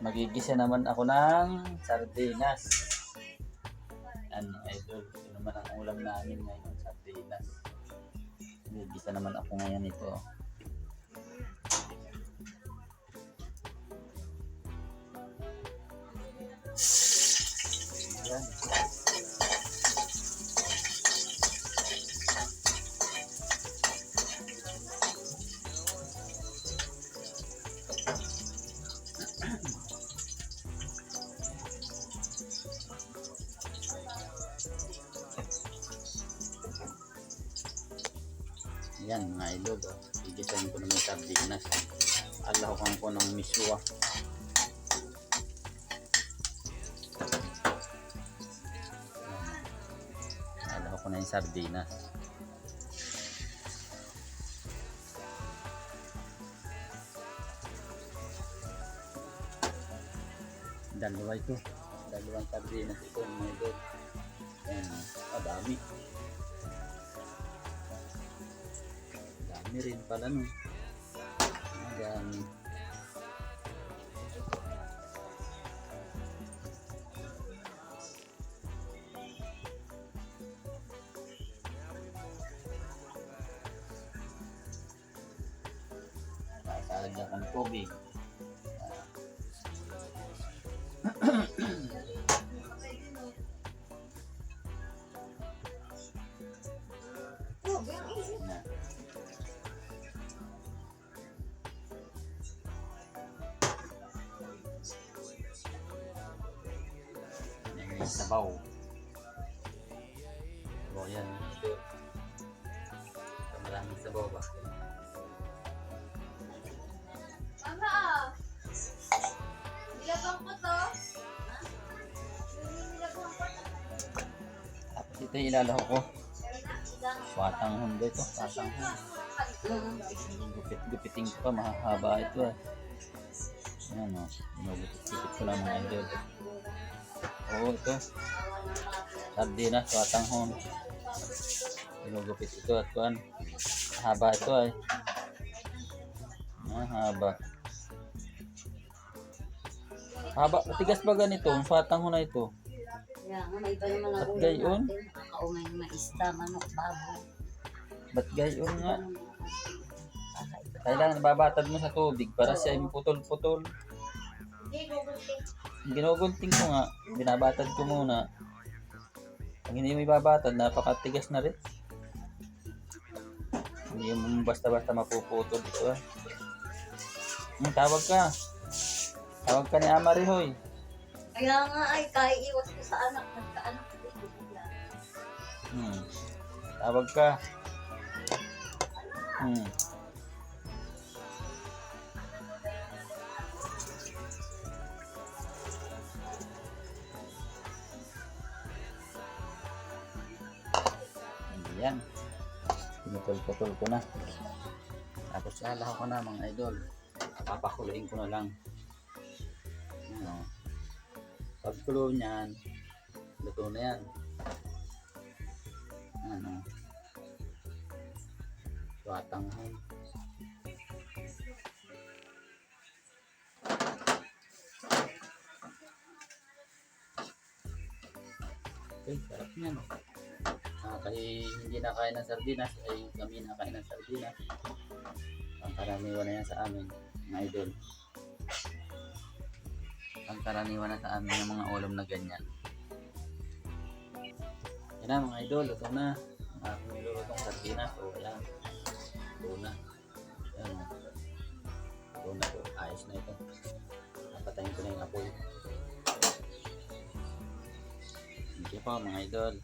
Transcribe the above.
magigisa naman ako ng sardinas. Ano, idol, ito naman ang ulam namin ngayon, sardinas. Magigisa naman ako ngayon ito. Ayan. Yan mga idol, oh. gigisahin ko may sardinas. Alahukan ko ng miswa. Alaw ko na yung sardinas. Dalawa ito. Dalawang sardinas ito mga idol. Ayan, ah, dami. Dami pala no. Ah, dami. Sasalagyan ko ng tubig. May sabaw. Sabaw yan. Maraming sabaw ba? Mama, ah. Nilabang ko to. Ha? Nilabang ko to. Tapos ito yung ilalaho ko. Patang hundo ito. Patang hundo. Gupit-gupiting ko pa. Mahahaba ito eh. Yan o. Ginugupit-gupit ko lang mga idol. Oo ito. Sardinas. Patang hundo. Ginugupit ito at kuan. Haba ito ay. Mahaba. Haba. Matigas ba ganito? Ang patang hundo ito. Kaya nga, may iba yung mga At ulam gayon? natin. Nakakaumay ng maista, manok, baboy. Ba't gayon nga? Kailangan nababatad mo sa tubig para siya yung putol-putol. Ginugunting ko nga, binabatad ko muna. Pag hindi mo ibabatad, napakatigas na rin. Hindi mo basta-basta mapuputol ito ah. Hmm, tawag ka. Tawag ka ni Amarihoy. Kaya nga ay, kaiiwas ko sa anak. Nagkaanak ko. Hmm. Tawag ka. Hmm. Ayan. Pinutol-putol ko na. Tapos lalaho ko na mga idol. Papakuluin ko na lang. Ano. Pagkulo niyan, luto na yan. Ano. Tuwatang hon. Okay, sarap niyan. Ah, kay hindi nakain ng sardinas, ay kami nakain ng sardinas. Ang karaniwan na yan sa amin, mga idol. Ang karaniwan na sa amin ng mga ulam na ganyan. Yan na mga idol, ito na. Ang aking nilulutong sardinas. O, ayan. Ito na. Ayan. Ito na po. Ayos na ito. Napatayin ko na yung apoy. Thank you po mga idol.